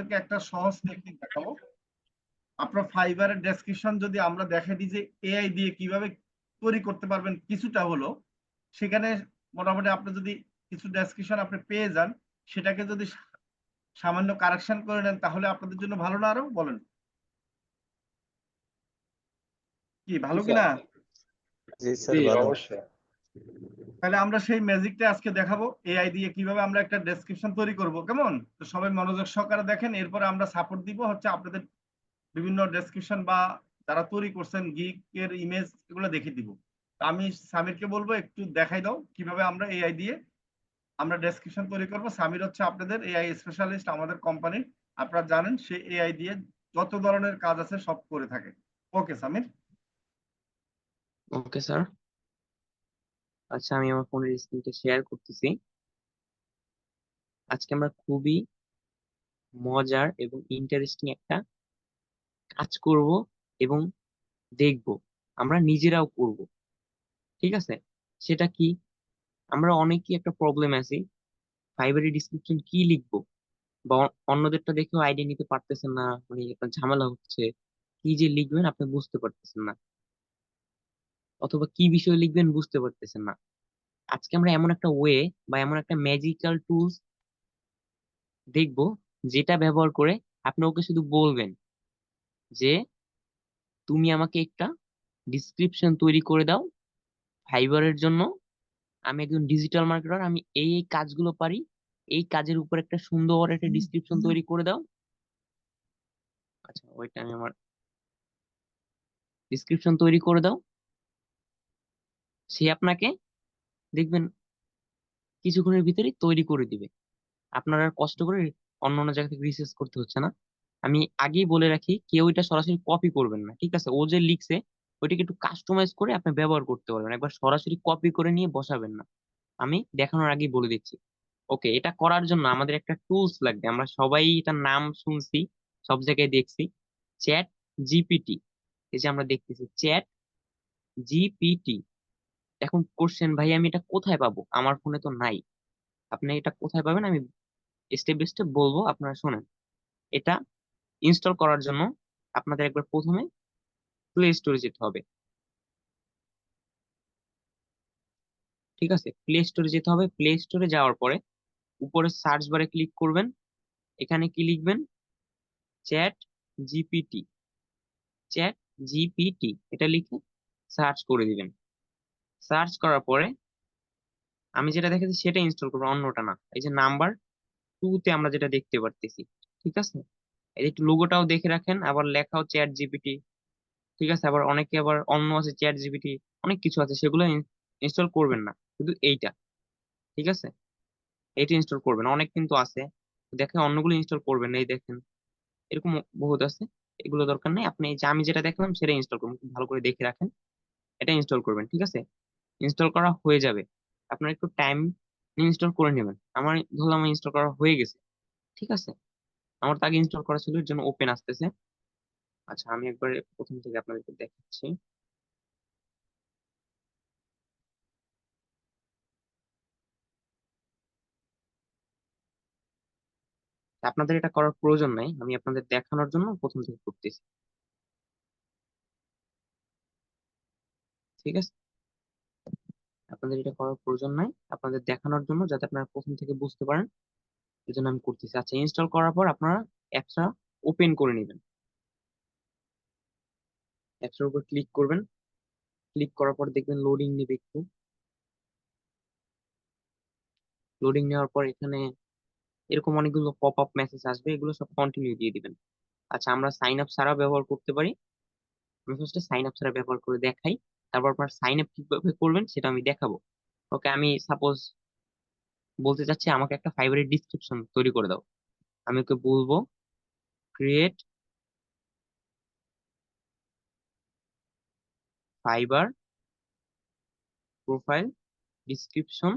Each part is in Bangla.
আপনাদেরকে একটা সহজ টেকনিক দেখাবো। আপনার ফাইবারের ডেসক্রিপশন যদি আমরা দেখা দিই যে এআই দিয়ে কীভাবে তৈরি করতে পারবেন কিছুটা হলো সেখানে মোটামুটি আপনি যদি কিছু ডেসক্রিপশন আপনি পেয়ে যান সেটাকে যদি সামান্য কারেকশন করে নেন তাহলে আপনাদের জন্য ভালো না আরও? বলেন। কি ভালো কিনা? জি স্যার অবশ্যই। তাহলে আমরা সেই ম্যাজিকটা আজকে দেখাবো। এআই দিয়ে কীভাবে আমরা একটা ডেসক্রিপশন তৈরি করব, কেমন? তো সবাই মনোযোগ সহকারে দেখেন, এরপরে আমরা সাপোর্ট দিব হচ্ছে আপনাদের বিভিন্ন ডেসক্রিপশন বা যারা তৈরি করছেন গিক এর ইমেজ এগুলো দেখিয়ে দিব। আমি সামিরকে বলব, একটু দেখাই দাও কীভাবে আমরা এআই দিয়ে আমরা ডেসক্রিপশন তৈরি করব। সামির হচ্ছে আপনাদের এআই স্পেশালিস্ট আমাদের কোম্পানির আপনারা জানেন, সে এআই দিয়ে যত ধরনের কাজ আছে সব করে থাকে। ওকে সামির? ওকে স্যার আচ্ছা আমি আমার ফোনের স্ক্রিনটা শেয়ার করতেছি। আজকে আমরা খুবই মজার এবং ইন্টারেস্টিং একটা কাজ করব এবং দেখব। আমরা নিজেরাও করব। ঠিক আছে? সেটা কি? আমরা অনেকেই একটা প্রবলেম আছি। ফাইবারের ডিসক্রিপশন কি লিখব? বা অন্যদেরটা দেখেও আইডিয়া নিতে পারতেছেন না মানে একটা ঝামেলা হচ্ছে। কি যে লিখবেন আপনি বুঝতে পারতেছেন না। অথবা কি বিষয় লিখবেন বুঝতে পারতেছেন না। আজকে আমরা এমন একটা ওয়ে বা এমন একটা ম্যাজিক্যাল টুলস দেখব যেটা ব্যবহার করে আপনি ওকে শুধু বলবেন যে তুমি আমাকে একটা ডিসক্রিপশন তৈরি করে দাও ফাইবারের জন্য। আমি একজন ডিজিটাল মার্কেটার আমি এই এই কাজগুলো পারি। এই কাজের উপর একটা সুন্দর একটা ডিসক্রিপশন তৈরি করে দাও। আচ্ছা ওইটা আমি আমার ডিসক্রিপশন তৈরি করে দাও। সে আপনাকে দেখবেন কিছুক্ষণের ভিতরেই তৈরি করে দিবে। আপনার আর কষ্ট করে অন্য অন্য জায়গা থেকে রিসার্চ করতে হচ্ছে না। আমি আগেই বলে রাখি, কেউ এটা সরাসরি কপি করবেন না, ঠিক আছে? ও যে লিখছে, ওইটাকে একটু কাস্টমাইজ করে আপনি ব্যবহার করতে পারবেন। একবার সরাসরি কপি করে নিয়ে বসাবেন না। আমি দেখানোর আগেই বলে দিচ্ছি। ওকে এটা করার জন্য আমাদের একটা টুলস লাগবে। আমরা সবাই এটার নাম শুনছি, সব জায়গায় দেখছি। চ্যাট জিপিটি এই যে আমরা দেখতেছি চ্যাট জিপিটি এখন কোশ্চেন ভাই আমি এটা কোথায় পাবো? আমার ফোনে তো নাই। আপনি এটা কোথায় পাবেন? আমি স্টেপ বাই স্টেপ বলব, আপনারা শোনেন। এটা ইনস্টল করার জন্য আপনাদের একবার প্রথমে প্লে স্টোরে যেতে হবে। ঠিক আছে? প্লে স্টোরে যেতে হবে। প্লে স্টোরে যাওয়ার পরে উপরে সার্চ বারে ক্লিক করবেন। এখানে কি লিখবেন? চ্যাট জিপিটি চ্যাট জিপিটি এটা লিখে সার্চ করে দিবেন। সার্চ করার পরে আমি যেটা দেখেছি সেটা ইনস্টল করব, অন্যটা না। এই যে নাম্বার টু তে আমরা যেটা দেখতে পারতেছি, ঠিক আছে? এই একটু লোগোটাও দেখে রাখেন, আবার লেখাও চ্যাট জিপিটি ঠিক আছে? আবার অনেকে আবার অন্য আছে চ্যাট জিপিটি অনেক কিছু আছে, সেগুলো ইনস্টল করবেন না, শুধু এইটা, ঠিক আছে? এইটা ইনস্টল করবেন, অনেক কিন্তু আছে, দেখে অন্যগুলো ইনস্টল করবেন, এই দেখেন। এরকম বহুত আছে, এগুলো দরকার নেই, আপনি এই যে আমি যেটা দেখলাম সেটা ইনস্টল করবেন ভালো করে দেখে রাখেন, এটা ইনস্টল করবেন, ঠিক আছে? ইনস্টল করা হয়ে যাবে। আপনার একটু টাইম ইনস্টল করে নেবেন। আমার ধরলাম ইনস্টল করা হয়ে গেছে। ঠিক আছে? আমার তো আগে ইনস্টল করা ছিল এর জন্য ওপেন আসতেছে। আচ্ছা আমি একবার প্রথম থেকে আপনাদেরকে দেখাচ্ছি। আপনাদের এটা করার প্রয়োজন নাই। আমি আপনাদের দেখানোর জন্য প্রথম থেকে করতেছি। ঠিক আছে? আপনাদের এটা করার প্রয়োজন নাই। আপনাদের দেখানোর জন্য যাতে আপনারা প্রথম থেকে বুঝতে পারেন এই জন্য আমি করতেছি। আচ্ছা ইনস্টল করার পর আপনারা অ্যাপসটা ওপেন করে নেবেন। অ্যাপসের উপর ক্লিক করবেন। ক্লিক করার পর দেখবেন লোডিং নেবে একটু। লোডিং নেওয়ার পর এখানে এরকম অনেকগুলো পপ আপ মেসেজ আসবে, এগুলো সব কন্টিনিউ দিয়ে দিবেন। আচ্ছা আমরা সাইন আপ ছাড়া ব্যবহার করতে পারি। আমি ফার্স্টে সাইন আপ ছাড়া ব্যবহার করে দেখাই। তারপর আপনার সাইন আপ কীভাবে করবেন সেটা আমি দেখাবো। ওকে আমি সাপোজ বলতে চাচ্ছি আমাকে একটা ফাইবারের ডিসক্রিপশন তৈরি করে দাও। আমি ওকে বলব create Fiverr profile description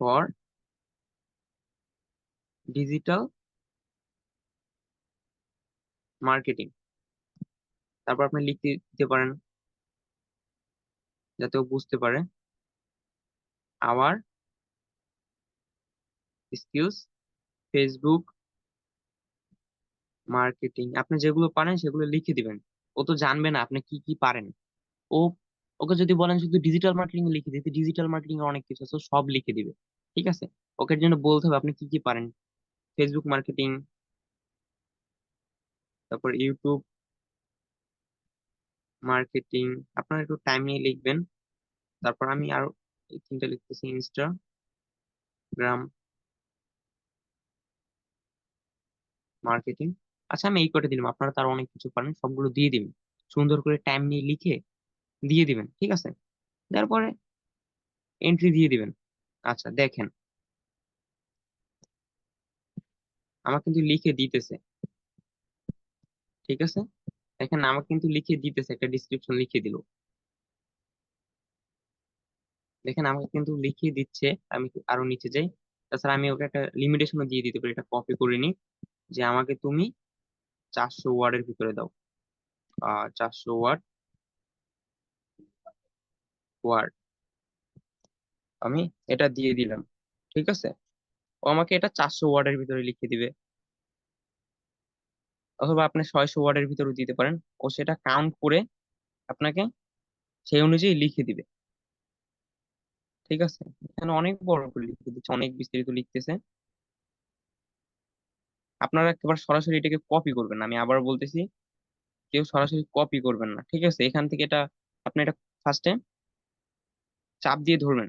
for digital marketing তারপর আপনি লিখতে দিতে পারেন। যাতে ও বুঝতে পারে। Our skills Facebook marketing. আপনি যেগুলো পারেন সেগুলো লিখে দিবেন। ও তো জানবে না আপনি কি কি পারেন। ও, ওকে যদি বলেন শুধু ডিজিটাল মার্কেটিং লিখে দিতে ডিজিটাল মার্কেটিং এর অনেক কিছু আছে সব লিখে দিবে। ঠিক আছে? ওকে জন্য বলতে হবে আপনি কি কি পারেন। ফেসবুক মার্কেটিং, তারপর ইউটিউব মার্কেটিং আপনারা একটু টাইম নিয়ে লিখবেন। তারপর আমি আরও এই তিনটা লিখতেছি ইনস্টাগ্রাম মার্কেটিং আচ্ছা আমি এই কটা দিলাম, আপনারা তার অনেক কিছু পারেন, সবগুলো দিয়ে দিবেন। সুন্দর করে টাইম নিয়ে লিখে দিয়ে দিবেন, ঠিক আছে? তারপরে এন্ট্রি দিয়ে দিবেন। আচ্ছা দেখেন। আমার কিন্তু লিখে দিতেছে, ঠিক আছে? দেখেন আমাকে কিন্তু লিখে দিতেছে, একটা ডিসক্রিপশন লিখে দিল। দেখেন, আমাকে কিন্তু লিখিয়ে দিচ্ছে, আমি আরও নিচে যাই। তাছাড়া আমি ওকে একটা লিমিটেশনও দিয়ে দিতে পারি এটা কপি করে নিই, যে আমাকে তুমি চারশো ওয়ার্ডের ভিতরে দাও। চারশো ওয়ার্ড ওয়ার্ড। আমি এটা দিয়ে দিলাম, ঠিক আছে? ও আমাকে এটা চারশো ওয়ার্ডের ভিতরে লিখে দিবে। অথবা আপনি ছয়শো ওয়ার্ডের ভিতরে দিতে পারেন। ও সেটা কাউন্ট করে আপনাকে সেই অনুযায়ী লিখে দিবে। ঠিক আছে? এখানে অনেক বড় করে লিখে দিচ্ছে, অনেক বিস্তারিত লিখতেছে। আপনারা একেবারে সরাসরি এটাকে কপি করবেন না। আমি আবার বলতেছি, কেউ সরাসরি কপি করবেন না। ঠিক আছে? এখান থেকে এটা, আপনি এটা ফার্স্টে চাপ দিয়ে ধরবেন।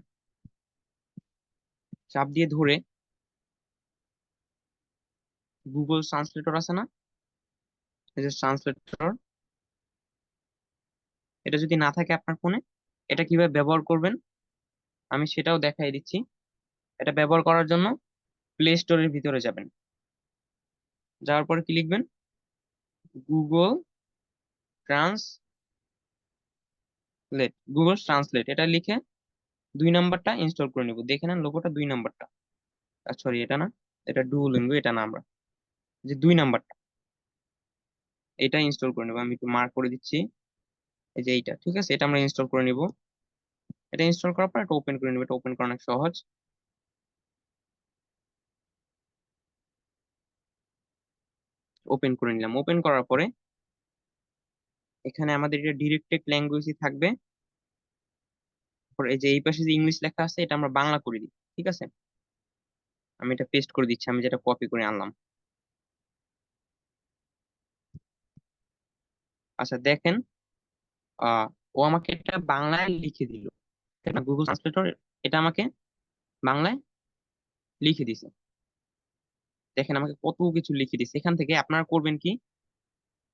চাপ দিয়ে ধরে গুগল ট্রান্সলেটর আছে না? এই যে ট্রান্সলেটর এটা যদি না থাকে আপনার ফোনে, এটা কীভাবে ব্যবহার করবেন? আমি সেটাও দেখাই দিচ্ছি। এটা ব্যবহার করার জন্য প্লে স্টোরের ভিতরে যাবেন। যাওয়ার পরে কি লিখবেন? গুগল ট্রান্সলেট গুগল ট্রান্সলেট এটা লিখে দুই নাম্বারটা ইনস্টল করে নিব। দেখে নেন লোগোটা দুই নাম্বারটা। সরি এটা না, এটা ডুওলিঙ্গো এটা না আমরা। যে দুই নাম্বারটা। এটা ইনস্টল করে নেব। আমি একটু মার্ক করে দিচ্ছি। এই যে এইটা, ঠিক আছে? এটা আমরা ইনস্টল করে নিব। এটা ইনস্টল করার পর এটা ওপেন করে নেব। এটা ওপেন করা অনেক সহজ। ওপেন করে নিলাম। ওপেন করার পরে এখানে আমাদের এটা ডিরেক্টেড ল্যাঙ্গুয়েজই থাকবে। এই যে এই পাশে যে ইংলিশ লেখা আছে, এটা আমরা বাংলা করে দিই, ঠিক আছে? আমি এটা পেস্ট করে দিচ্ছি। আমি যেটা কপি করে আনলাম। আচ্ছা দেখেন ও আমাকে এটা বাংলায় লিখে দিল। গুগল ট্রান্সলেটর এটা আমাকে বাংলায় লিখে দিছে। দেখেন, আমাকে কত কিছু লিখে দিছে। এখান থেকে আপনারা করবেন কি?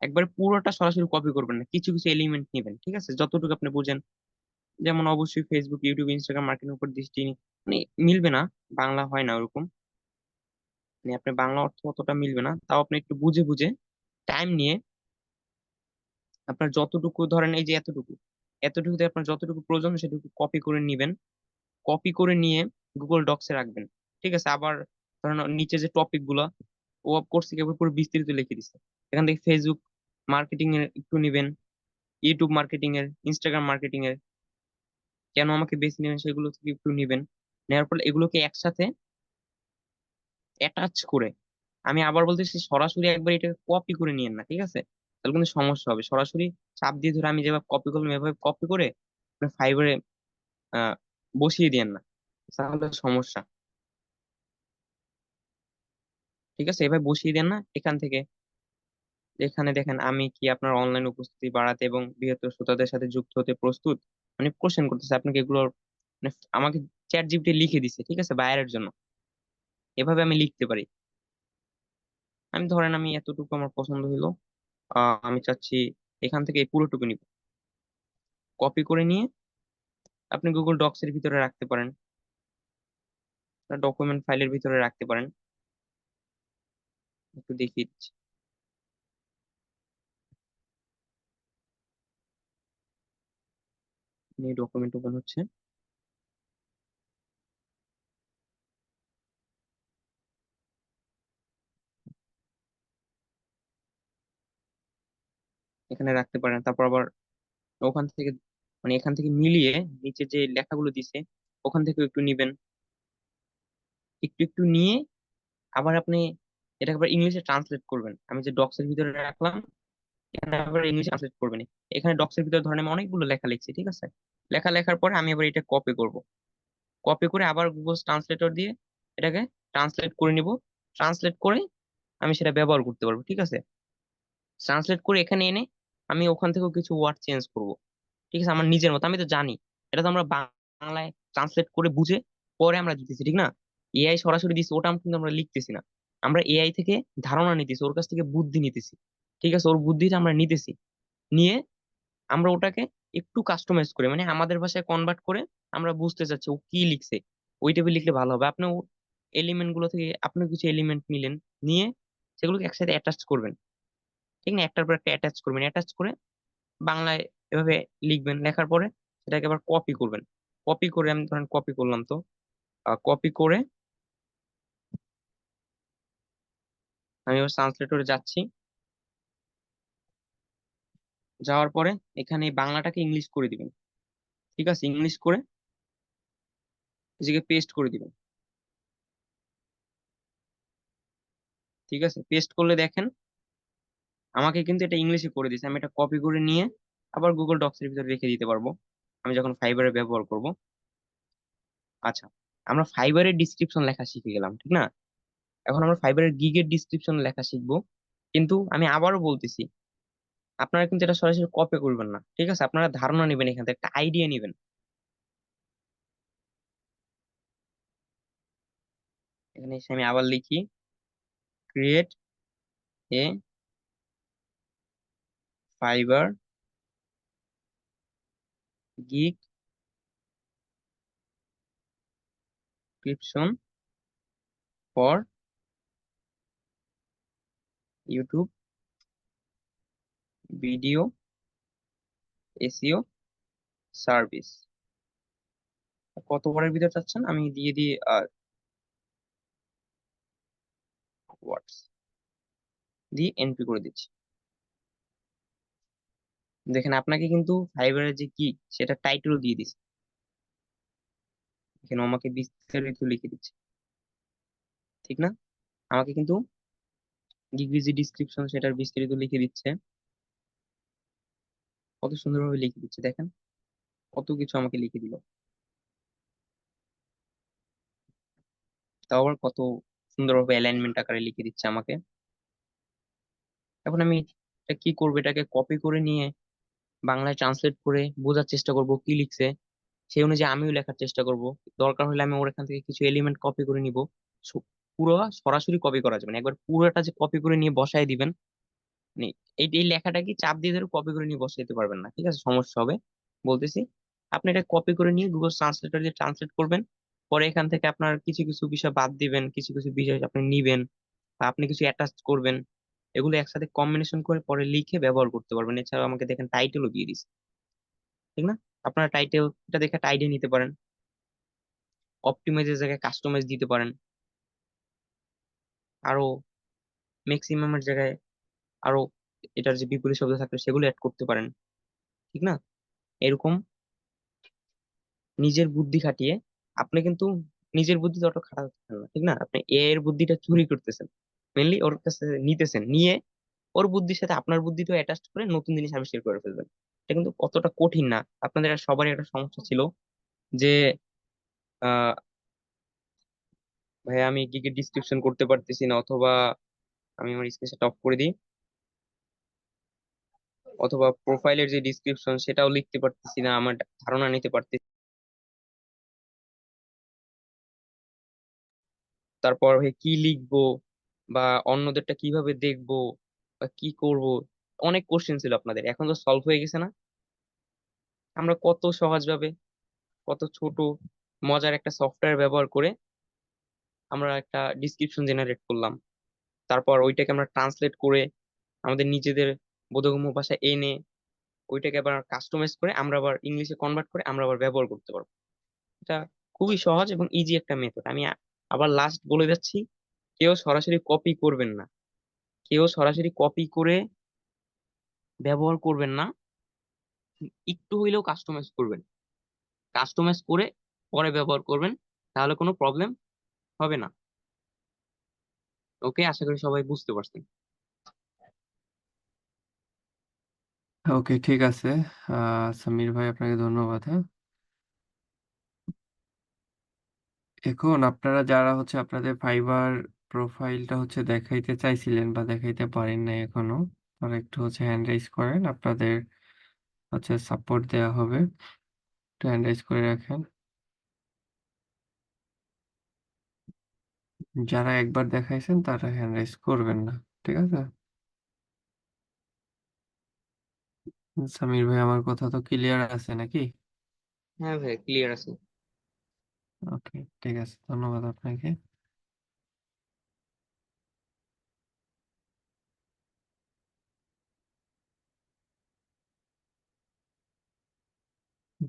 একবার পুরোটা সরাসরি কপি করবেন না। কিছু কিছু এলিমেন্ট নেবেন, ঠিক আছে? যতটুকু আপনি বুঝেন। যেমন অবশ্যই ফেসবুক ইউটিউব ইনস্টাগ্রাম মার্কেটিং উপর দৃষ্টি মানে মিলবে না। বাংলা হয় না ওরকম। মানে আপনি বাংলা অর্থ অতটা মিলবে না। তাও আপনি একটু বুঝে বুঝে টাইম নিয়ে আপনার যতটুকু ধরেন এই যে এতটুকু, এতটুকুতে আপনার যতটুকু প্রয়োজন সেটুকু কপি করে নিবেন। কপি করে নিয়ে গুগল ডক্সে রাখবেন। ঠিক আছে? আবার ধরেন নিচে যে টপিকগুলো, ও করছে কি পুরো বিস্তারিত লিখে দিচ্ছে এখান থেকে ফেসবুক মার্কেটিং এর একটু নিবেন ইউটিউব মার্কেটিং এর ইনস্টাগ্রাম মার্কেটিং এর। কেন আমাকে বেছে নেবেন সেগুলো থেকে একটু নিবেন। নেওয়ার পর এগুলোকে একসাথে অ্যাটাচ করে, আমি আবার বলতেছি সরাসরি একবার এটাকে কপি করে নিয়েন না, ঠিক আছে? তাহলে কিন্তু সমস্যা হবে। সরাসরি চাপ দিয়ে ধরে আমি যেভাবে কপি করলাম, এভাবে কপি করে ফাইবারে বসিয়ে দিয়েন না। তাহলে সমস্যা। ঠিক আছে? এভাবে বসিয়ে দেন না, এখান থেকে। এখানে দেখেন, আমি কি আপনার অনলাইন উপস্থিতি বাড়াতে এবং বৃহত্তর শ্রোতাদের সাথে যুক্ত হতে প্রস্তুত? মানে কোশ্চেন করতেছে, আপনাকে এগুলো মানে আমাকে চ্যাট জিপিটি লিখে দিছে, ঠিক আছে? বাইরের জন্য। এভাবে আমি লিখতে পারি। আমি ধরেন, আমি এতটুকু আমার পছন্দ হলো আমি চাচ্ছি এখান থেকে এই পুরোটুকু নিব। কপি করে নিয়ে আপনি গুগল ডক্স এর ভিতরে রাখতে পারেন। ডকুমেন্ট ফাইলের ভিতরে রাখতে পারেন। একটু দিচ্ছি। ডকুমেন্ট ওপেন হচ্ছে। এখানে রাখতে পারেন তারপর আবার ওখান থেকে মানে এখান থেকে মিলিয়ে নিচে যে লেখাগুলো দিছে, ওখান থেকে একটু নিবেন। একটু একটু নিয়ে আবার আপনি এটাকে আবার ইংলিশে ট্রান্সলেট করবেন। আমি যে ডক্সের ভিতরে রাখলাম, এখানে আবার ইংলিশে ট্রান্সলেট করবেন। এখানে ডক্সের ভিতরে ধরেন আমি অনেকগুলো লেখা লিখছি, ঠিক আছে? লেখা লেখার পরে আমি আবার এটা কপি করব। কপি করে আবার গুগল ট্রান্সলেটর দিয়ে এটাকে ট্রান্সলেট করে নিব। ট্রান্সলেট করে আমি সেটা ব্যবহার করতে পারব, ঠিক আছে? ট্রান্সলেট করে এখানে এনে আমি ওখান থেকেও কিছু ওয়ার্ড চেঞ্জ করব। ঠিক আছে? আমার নিজের মতো, আমি তো জানি। এটা তো আমরা বাংলায় ট্রান্সলেট করে বুঝে পরে আমরা দিতেছি, ঠিক না? এআই সরাসরি দিচ্ছি ওটা কিন্তু আমরা লিখতেছি না। আমরা এআই থেকে ধারণা নিতেছি, ওর কাছ থেকে বুদ্ধি নিতেছি। ঠিক আছে? ওর বুদ্ধিটা আমরা নিতেছি। নিয়ে আমরা ওটাকে একটু কাস্টমাইজ করে মানে আমাদের ভাষায় কনভার্ট করে আমরা বুঝতে চাচ্ছি ও কি লিখছে। ওই টাইপের লিখলে ভালো হবে। আপনি এলিমেন্টগুলো থেকে আপনি কিছু এলিমেন্ট নিলেন, নিয়ে সেগুলোকে একসাথে অ্যাটাচ করবেন। ঠিক না একটার পর একটা অ্যাটাচ করবেন। অ্যাটাচ করে বাংলায় এভাবে লিখবেন। লেখার পরে সেটাকে আবার কপি করবেন। কপি করে আমি ধরেন কপি করলাম তো। কপি করে আমি এবার ট্রান্সলেটরে যাচ্ছি। যাওয়ার পরে এখানে বাংলাটাকে ইংলিশ করে দিবেন। ঠিক আছে? ইংলিশ করে এদিকে পেস্ট করে দিবেন। ঠিক আছে? পেস্ট করলে দেখেন আমাকে কিন্তু এটা ইংলিশে করে দিয়েছে। আমি এটা কপি করে নিয়ে আবার গুগল ডক্স এর ভিতরে রেখে দিতে পারব। আমি যখন ফাইবারে ব্যবহার করব। আচ্ছা আমরা ফাইবারের ডিসক্রিপশন লেখা শিখে গেলাম, ঠিক না? এখন আমরা ফাইবারের গিগের ডিসক্রিপশন লেখা শিখব। কিন্তু আমি আবারও বলতেছি, আপনারা কিন্তু এটা সরাসরি কপি করবেন না, ঠিক আছে? আপনারা ধারণা নেবেন এখান থেকে, একটা আইডিয়া নেবেন। এখানে এসে আমি আবার লিখি create a Fiverr, gig description for YouTube, video SEO service. কত বড়ের ভিতরে চাচ্ছেন? আমি দিয়ে দিই ওয়ার্ডস দিয়ে এন্ট্রি করে দিচ্ছি। দেখেন আপনাকে কিন্তু ফাইবারের যে কি সেটা টাইটেল দিয়ে দিচ্ছে এখানে আমাকে বিস্তারিত লিখে দিচ্ছে। ঠিক না? আমাকে কিন্তু ডিগ্রিজি ডিসক্রিপশন সেটার বিস্তারিত লিখে দিচ্ছে। কত সুন্দরভাবে লিখে দিচ্ছে, দেখেন। কত কিছু আমাকে লিখে দিল। তাও আবার কত সুন্দরভাবে অ্যালাইনমেন্ট আকারে লিখে দিচ্ছে আমাকে। এখন আমি এটা কি করব? এটাকে কপি করে নিয়ে বাংলায় ট্রান্সলেট করে বোঝার চেষ্টা করব কি লিখছে, সেই অনুযায়ী আমিও লেখার চেষ্টা করব। দরকার হলে আমি ওর এখান থেকে কিছু এলিমেন্ট কপি করে নিব। পুরো সরাসরি কপি করা যাবে না। একবার পুরোটা যে কপি করে নিয়ে বসাই দিবেন মানে এই এই লেখাটা কি চাপ দিয়ে ধরে কপি করে নিয়ে বসে দিতে পারবেন না। ঠিক আছে? সমস্যা হবে। বলতেছি, আপনি এটা কপি করে নিয়ে গুগল ট্রান্সলেটর দিয়ে ট্রান্সলেট করবেন। পরে এখান থেকে আপনার কিছু কিছু বিষয় বাদ দিবেন, কিছু কিছু বিষয় আপনি নিবেন বা আপনি কিছু অ্যাটাচ করবেন। এগুলো একসাথে কম্বিনেশন করে পরে লিখে ব্যবহার করতে পারবেন। এছাড়াও আমাকে দেখেন টাইটেলও দিয়ে দিচ্ছে ঠিক না? আপনারা টাইটেল এটা দেখে আইডিয়া নিতে পারেন। অপটিমাইজের জায়গায় কাস্টমাইজ দিতে পারেন। আরও ম্যাক্সিমামের জায়গায় আরও এটার যে বিপরীত শব্দ থাকলে সেগুলো অ্যাড করতে পারেন। ঠিক না? এরকম নিজের বুদ্ধি খাটিয়ে, আপনি কিন্তু নিজের বুদ্ধি অত খাটাচ্ছেন না। ঠিক না? আপনি এ এর বুদ্ধিটা চুরি করতেছেন। মেনলি ওর কাছে নিতেছেন। নিয়ে ওর বুদ্ধির সাথে আপনার বুদ্ধিটা অ্যাটাচ করে নতুন জিনিস আবিষ্কার করে ফেলবেন। এটা কিন্তু অতটা কঠিন না। আপনাদের সবারই একটা সমস্যা ছিল যে ভাই আমি গিগের ডিসক্রিপশন করতে পারতেছি না অথবা আমি আমার স্ক্রিনশট অফ করে দিই। অথবা প্রোফাইলের যে ডিসক্রিপশন সেটাও লিখতে পারতেছি না, আমার ধারণা নিতে পারতেছি তারপর কি লিখব? বা অন্যদেরটা কীভাবে দেখব বা কি করব? অনেক কোশ্চেন ছিল আপনাদের, এখন তো সলভ হয়ে গেছে না? আমরা কত সহজভাবে, কত ছোট, মজার একটা সফটওয়্যার ব্যবহার করে আমরা একটা ডিসক্রিপশন জেনারেট করলাম। তারপর ওইটাকে আমরা ট্রান্সলেট করে আমাদের নিজেদের বোধগম্য ভাষায় এনে ওইটাকে আবার কাস্টমাইজ করে আমরা আবার ইংলিশে কনভার্ট করে আমরা আবার ব্যবহার করতে পারব। এটা খুবই সহজ এবং ইজি একটা মেথড আমি আবার লাস্ট বলে যাচ্ছি। কেউ সরাসরি কপি করবেন না। কেউ সরাসরি কপি করে ব্যবহার করবেন না। একটু হইলেও কাস্টমাইজ করবেন। কাস্টমাইজ করে পরে ব্যবহার করবেন, তাহলে কোনো প্রবলেম হবে না। ওকে আশা করি সবাই বুঝতে পারছেন। ওকে ঠিক আছে। সামির ভাই, আপনাকে ধন্যবাদ হ্যাঁ? এখন আপনারা যারা হচ্ছে আপনাদের ফাইবার প্রোফাইলটা হচ্ছে দেখাইতে চাইছিলেন বা দেখাইতে পারেন নাই এখনও। তারা একটু হচ্ছে হ্যান্ড রাইজ করেন আপনাদের হচ্ছে সাপোর্ট দেওয়া হবে। একটু হ্যান্ড রাইজ করে রাখেন। যারা একবার দেখাইছেন তারা হ্যান্ড রাইজ করবেন না ঠিক আছে? সামির ভাই আমার কথা তো ক্লিয়ার আছে নাকি? হ্যাঁ ভাই ক্লিয়ার আছে। ওকে ঠিক আছে। ধন্যবাদ আপনাকে।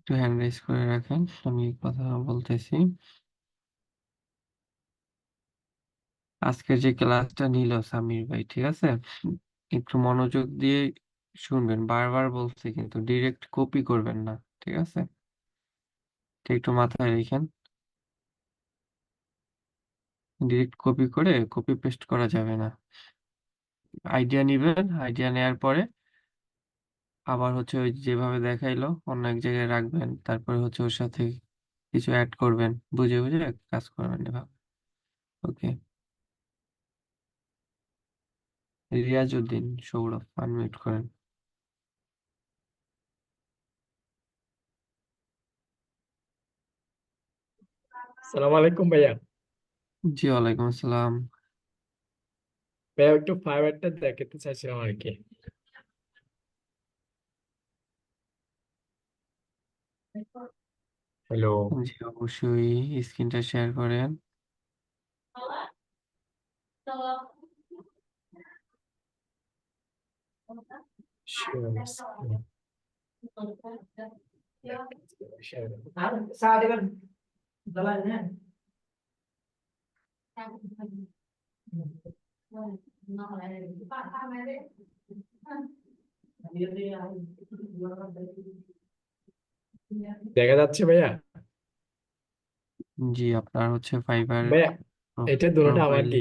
একটু হ্যান্ড রাইজ করে রাখেন, আমি কথা বলতেছি। আজকের যে ক্লাসটা নিল সামির ভাই, ঠিক আছে? একটু মনোযোগ দিয়ে শুনবেন, বারবার বলছি কিন্তু ডিরেক্ট কপি করবেন না, ঠিক আছে? একটু মাথায় রেখেন। ডিরেক্ট কপি করে কপি পেস্ট করা যাবে না। আইডিয়া নিবেন, আইডিয়া নেয়ার পরে আবার হচ্ছে ওই যেভাবে দেখাইলো অন্য এক জায়গায় রাখবেন তারপরে হচ্ছে ওর সাথে কিছু অ্যাড করবেন বুঝে বুঝে কাজ করবেন এভাবে। ওকে রিয়াজউদ্দিন সৌরভ আনমিউট করেন। সালাম আলাইকুম ভাইয়া। জি ওয়ালাইকুম আসসালাম। ভাইয়া একটু ফাইবারটা দেখাতে চাইছিলাম আর কি। হ্যালো। জি অবশ্যই। স্ক্রিনটা শেয়ার করেন। দেখা যাচ্ছে ভাইয়া? জি আপনার হচ্ছে ফাইবার ভাইয়া এটা দুটোটা আমার কি?